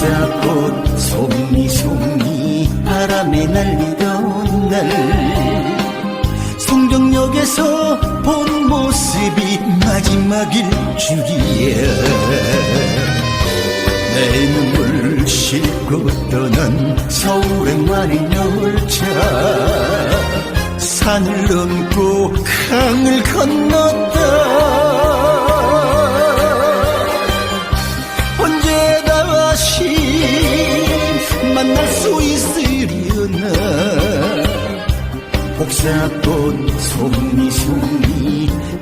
꽃 송이송이 바람에 날리던 날. 송정역에서 본 모습이 마지막일 줄이야. 내 눈물 싣고 떠난 서울행만의 열차 산을 넘고 강을 건넜다 복사꽃 송이송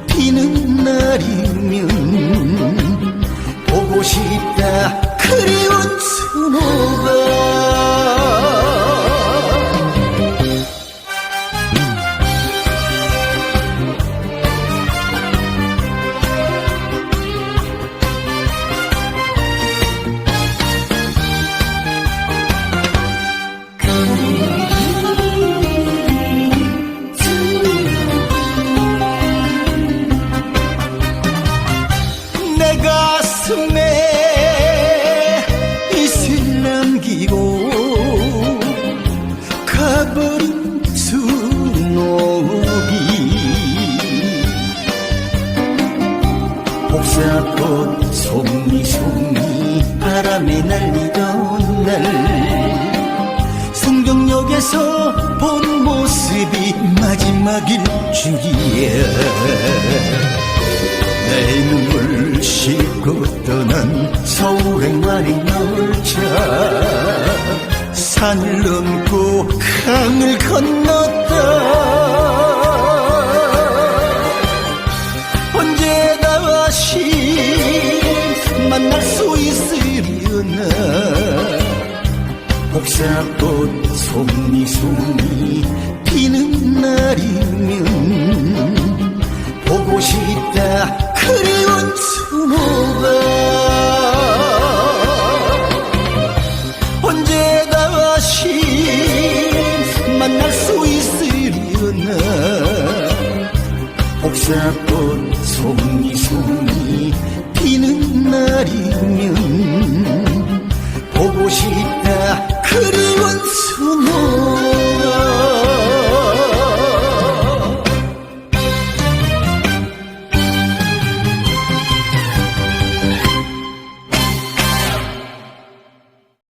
가슴에 이슬 남기고 가버린 수놓기 복사꽃 송이송이 바람에 날리던 날. 성경역에서 본 모습이 마지막일 줄이야 내 눈물 싣고 떠난 서울행만의 열차 산을 넘고 강을 건넜다. 언제 다시 만날 수 있으려나? 복사꽃 송이송이 피는 날이면 있으려나